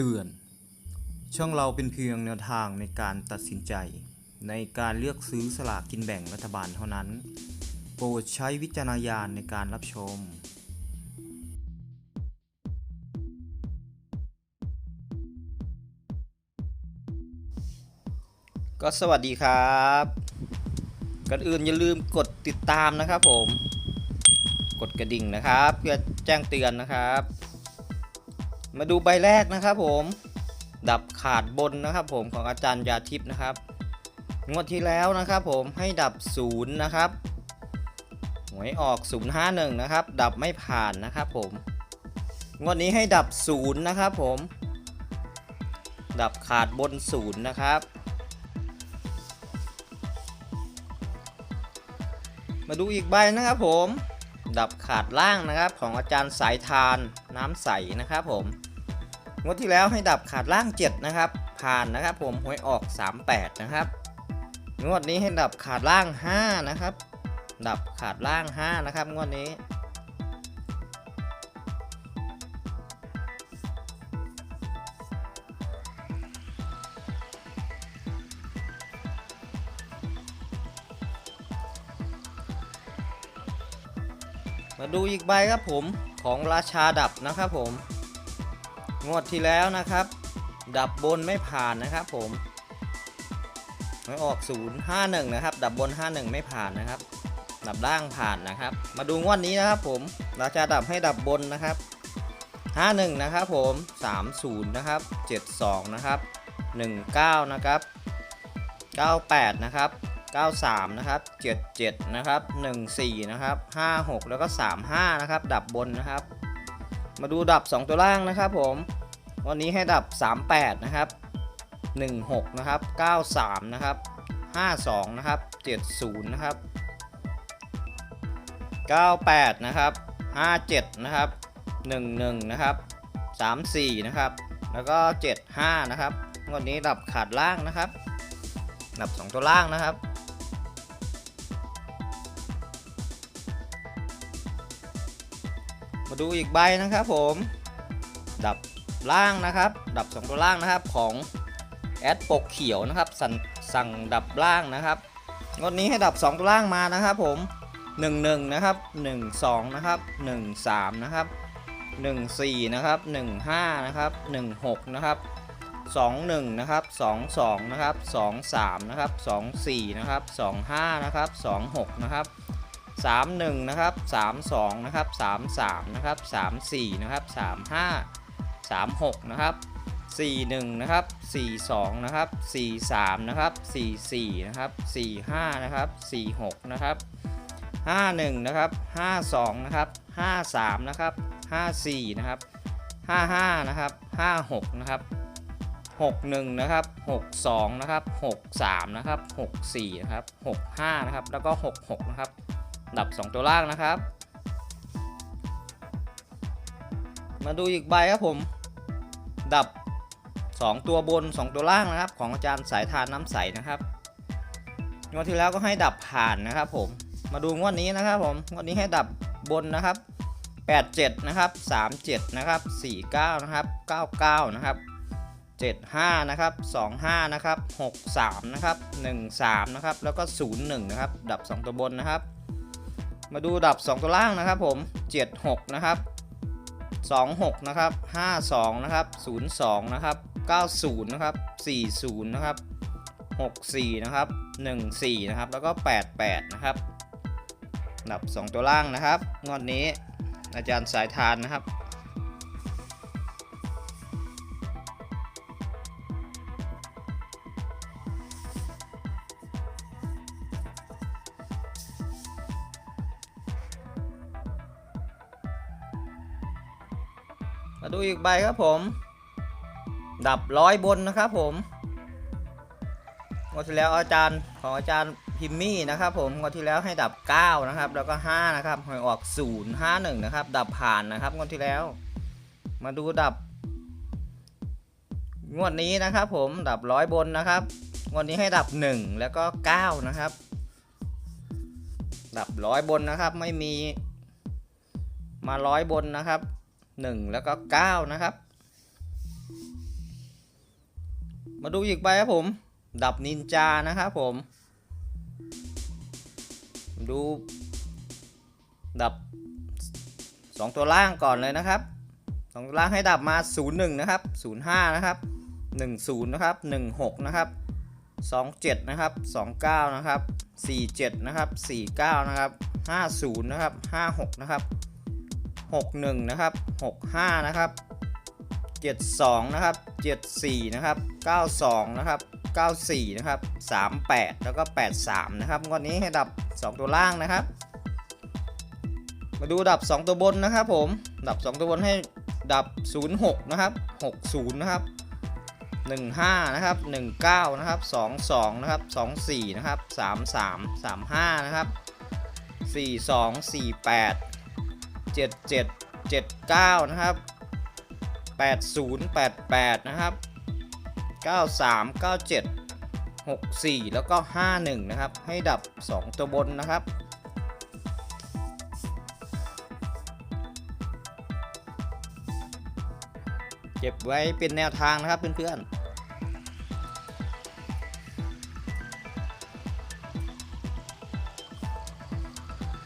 เตือน ช่องเราเป็นเพียงแนวทางในการตัดสินใจ ในการเลือกซื้อสลากกินแบ่งรัฐบาลเท่านั้น โปรดใช้วิจารณญาณในการรับชม ก็สวัสดีครับก่อนอื่นอย่าลืมกดติดตามนะครับผม กดกระดิ่งนะครับ เพื่อแจ้งเตือนนะครับ มาดูใบแรกนะครับผม ดับขาดบนนะครับผมของอาจารย์ยาทิพย์นะครับ งวดที่แล้วนะครับผมให้ดับศูนย์นะครับ หวยออก051นะครับ ดับไม่ผ่านนะครับผม งวดนี้ให้ดับศูนย์นะครับผม ดับขาดบนศูนย์นะครับมาดูอีกใบนะครับผม ดับขาดล่างนะครับของอาจารย์สายทานน้ำใสนะครับผม งวดที่แล้วให้ดับขาดล่าง 7 นะครับ ผ่านนะครับผมหวยออก 38 นะครับงวดนี้ให้ดับขาดล่าง 5 นะครับ ดับขาดล่าง 5 นะครับงวดนี้มาดูอีกใบครับผมของราชาดับนะครับผม งวดที่แล้วนะครับ ดับบนไม่ผ่านนะครับผมไม่ออก 051 นะครับ ดับบน 51 ไม่ผ่านนะครับ ดับล่างผ่านนะครับ มาดูงวดนี้นะครับผมราชาดับให้ดับบนนะครับ 51 นะครับผม 30 นะครับ 72 นะครับ 19 นะครับ 98 นะครับ 93 นะครับ 77 นะครับ 14 นะครับ 56 แล้วก็ 35 นะครับ ดับบนนะครับ มาดูดับ 2 ตัวล่างนะครับผม วันนี้ให้ดับ 38 นะครับ 16 นะครับ 93 นะครับ 52 นะครับ 70 นะครับ 98 นะครับ 57 นะครับ 11 นะครับ 34 นะครับ แล้วก็ 75 นะครับวันนี้ดับขาดล่างนะครับ ดับ 2 ตัวล่างนะครับมาดูอีกใบนะครับผม ดับ ล่างนะครับ ดับ 2 ตัวล่างนะครับของแอดปกเขียวนะครับสั่งสั่งดับล่างนะครับงวดนี้ให้ดับ 2 ตัวล่างมานะครับผม 11 นะครับ 12 นะครับ 13 นะครับ 14 นะครับ 15 นะครับ 16 นะครับ 21 นะครับ 22 นะครับ 23 นะครับ 24 นะครับ 25 นะครับ 26 นะครับ31 นะครับ 32 นะครับ 33 นะครับ 34 นะครับ 35 36 นะครับ 41 นะครับ 42 นะครับ 43 นะครับ 44 นะครับ 45 นะครับ 46 นะครับ 51 นะครับ 52 นะครับ 53 นะครับ 54 นะครับ 55 นะครับ 56 นะครับ 61 นะครับ 62 นะครับ 63 นะครับ 64 นะครับ 65 นะครับ แล้วก็ 66 นะครับดับ 2 ตัวล่างนะครับ มาดูอีกใบครับผม ดับ 2 ตัวบน 2 ตัวล่างนะครับ ของอาจารย์สายทานน้ำใสนะครับงวดที่แล้วก็ให้ดับผ่านนะครับผมมาดูงวดนี้นะครับผมงวดนี้ให้ดับบนนะครับ 87 นะครับ 37 นะครับ 49 นะครับ 99 นะครับ 75 นะครับ 25 นะครับ 63 นะครับ 13 นะครับ แล้วก็ 01 นะครับ ดับ 2 ตัวบนนะครับ มาดูดับ 2 ตัวล่างนะครับผม 76 นะครับ 26 นะครับ 52 นะครับ 02 นะครับ 90 นะครับ 40 นะครับ 64 นะครับ 14 นะครับ แล้วก็ 88 นะครับดับ 2 ตัวล่างนะครับ งวดนี้อาจารย์สายทานนะครับ มาดูอีกใบครับผม ดับร้อยบนนะครับผมงวดที่แล้วอาจารย์ของอาจารย์พิมมี่นะครับ ผมงวดที่แล้วให้ดับ 9 นะครับ แล้วก็ 5 นะครับหวยออก 0 5 1 นะครับ ดับผ่านนะครับงวดที่แล้ว มาดูดับ งวดนี้นะครับผมดับร้อยบนนะครับงวดนี้ให้ดับ 1 แล้วก็ 9 นะครับ ดับร้อยบนนะครับ ไม่มีมาร้อยบนนะครับ 1 แล้วก็ 9 นะครับ มาดูอีกใบครับผม ดับนินจานะครับผม ดูดับ 2 ตัวล่างก่อนเลยนะครับสองตัวล่างให้ดับมา 01 นะครับ 05 นะครับ 10 นะครับ 16 นะครับ 27 นะครับ 29 นะครับ 47 นะครับ 49 นะครับ 50 นะครับ 56 นะครับ 61 นะครับ 65 นะครับ 72 นะครับ 74 นะครับ 92 นะครับ 94 นะครับ 38 แล้วก็ 83 นะครับงวดนี้ให้ดับ 2 ตัวล่างนะครับ มาดูดับ 2 ตัวบนนะครับผม ดับ 2 ตัวบนให้ดับ 06 นะครับ 60 นะครับ 15 นะครับ 19 นะครับ 22 นะครับ 24 นะครับ 33 35 นะครับ 42 48 77 79 นะครับ 80 88 นะครับ 93 97 64 แล้วก็ 51 นะครับ ให้ดับ 2 ตัวบนนะครับ เก็บไว้เป็นแนวทางนะครับ เพื่อนๆ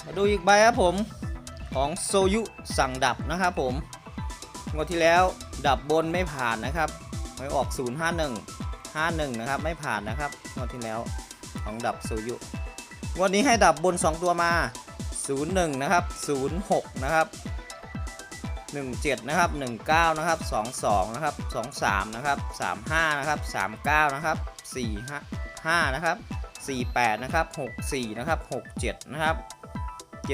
มาดูอีกใบครับผม ของโซยุสั่งดับนะครับผมงวดที่แล้วดับบนไม่ผ่านนะครับไม่ออก 051 51 นะครับ ไม่ผ่านนะครับงวดที่แล้วของดับโซยุงวดนี้ให้ดับบน 2 ตัวมา 01 นะครับ 06 นะครับ 17 นะครับ 19 นะครับ 22 นะครับ 23 นะครับ 35 นะครับ 39 นะครับ 45นะครับ 48 นะครับ 64 นะครับ 67 นะครับ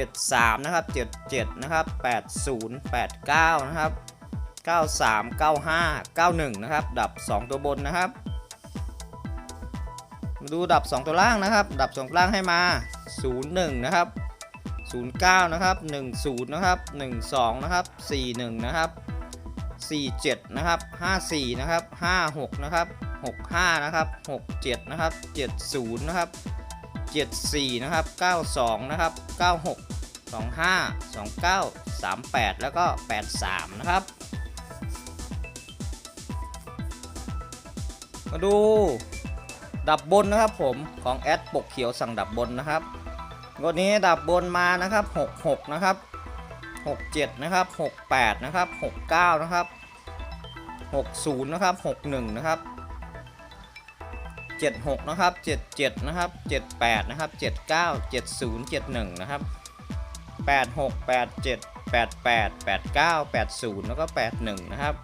73 นะครับ 77 นะครับ 80 89 นะครับ 93 95 91 นะครับ ดับ 2 ตัวบนนะครับ มาดูดับ 2 ตัวล่างนะครับ ดับ2ตัวล่างให้มา 01 นะครับ 09 นะครับ 10 นะครับ 12 นะครับ 41 นะครับ 47 นะครับ 54 นะครับ 56 นะครับ 65 นะครับ 67 นะครับ 70 นะครับ 74 นะครับ 92 นะครับ 96 25 29 38 แล้วก็ 83 นะครับ มาดูดับบนนะครับผมของแอดปกเขียวสั่งดับบนนะครับงวดนี้ดับบนมานะครับ 66 นะครับ 67 นะครับ 68 นะครับ 69 นะครับ 60 นะครับ 61 นะครับ 76 นะครับ 77 นะครับ 78 นะครับ 79 70 71 นะครับ 86 87 88 89 80 แล้วก็ 81 นะครับ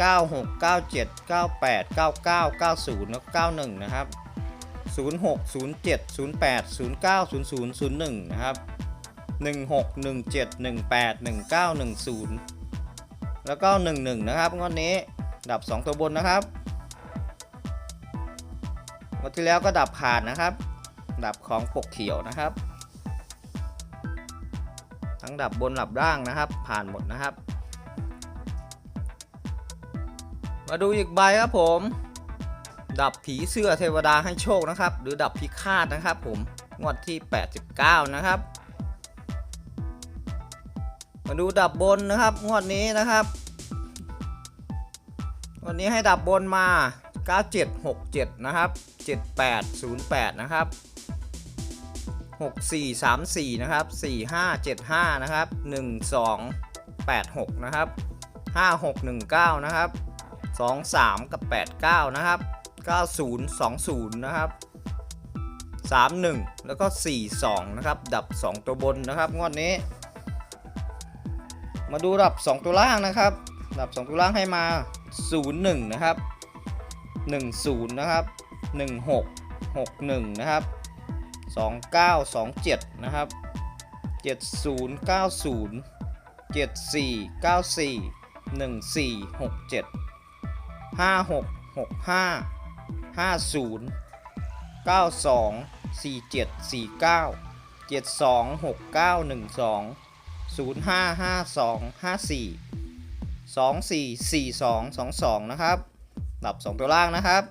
96 97 98 99 90 แล้วก็91 นะครับ 06 07 08 09 00 01 นะครับ 16 17 18 19 10 แล้วก็ 11 นะครับงวดนี้ ดับ 2 ตัวบนนะครับ ดที่แล้วก็ดับผ่านนะครับ ดับของปกเขียวนะครับ ทั้งดับบนดับล่างนะครับ ผ่านหมดนะครับ มาดูอีกใบครับผม ดับผีเสื้อเทวดาให้โชคนะครับ หรือดับพิฆาตนะครับ ผมงวดที่ 89 นะครับ มาดูดับบนนะครับงวดนี้นะครับ วันนี้ให้ดับบนมา 9767 นะครับ 7808 นะครับ 6434 นะครับ 4575 นะครับ 1286 นะครับ 5619 นะครับ 23 กับ 89 นะครับ 9020 นะครับ 31 แล้วก็ 42 นะครับ ดับ 2 ตัวบนนะครับ งวดนี้ มาดูดับ 2 ตัวล่างนะครับ ดับ 2 ตัวล่างให้มา 01 นะครับ 10 นะครับ 16 61 นะครับ 2927 นะครับ 70 90 74 94 14 67 56 65 50 92 47 49 72 69 12 05 52 54 24 42 22 นะครับ ดับ 2 ตัวล่างนะครับ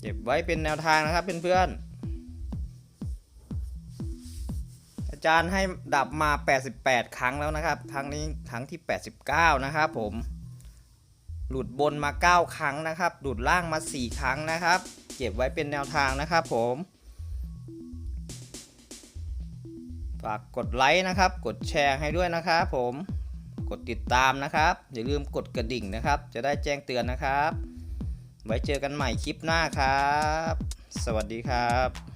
เก็บไว้เป็นแนวทางนะครับเพื่อนๆอาจารย์ให้ดับมา 88 ครั้งแล้วนะครับ ครั้งนี้ครั้งที่ 89 นะครับผม หลุดบนมา 9 ครั้งนะครับ หลุดล่างมา 4 ครั้งนะครับ เก็บไว้เป็นแนวทางนะครับผมฝากกดไลค์นะครับ กดแชร์ให้ด้วยนะครับผม กดติดตามนะครับ อย่าลืมกดกระดิ่งนะครับ จะได้แจ้งเตือนนะครับ ไว้เจอกันใหม่คลิปหน้าครับ สวัสดีครับ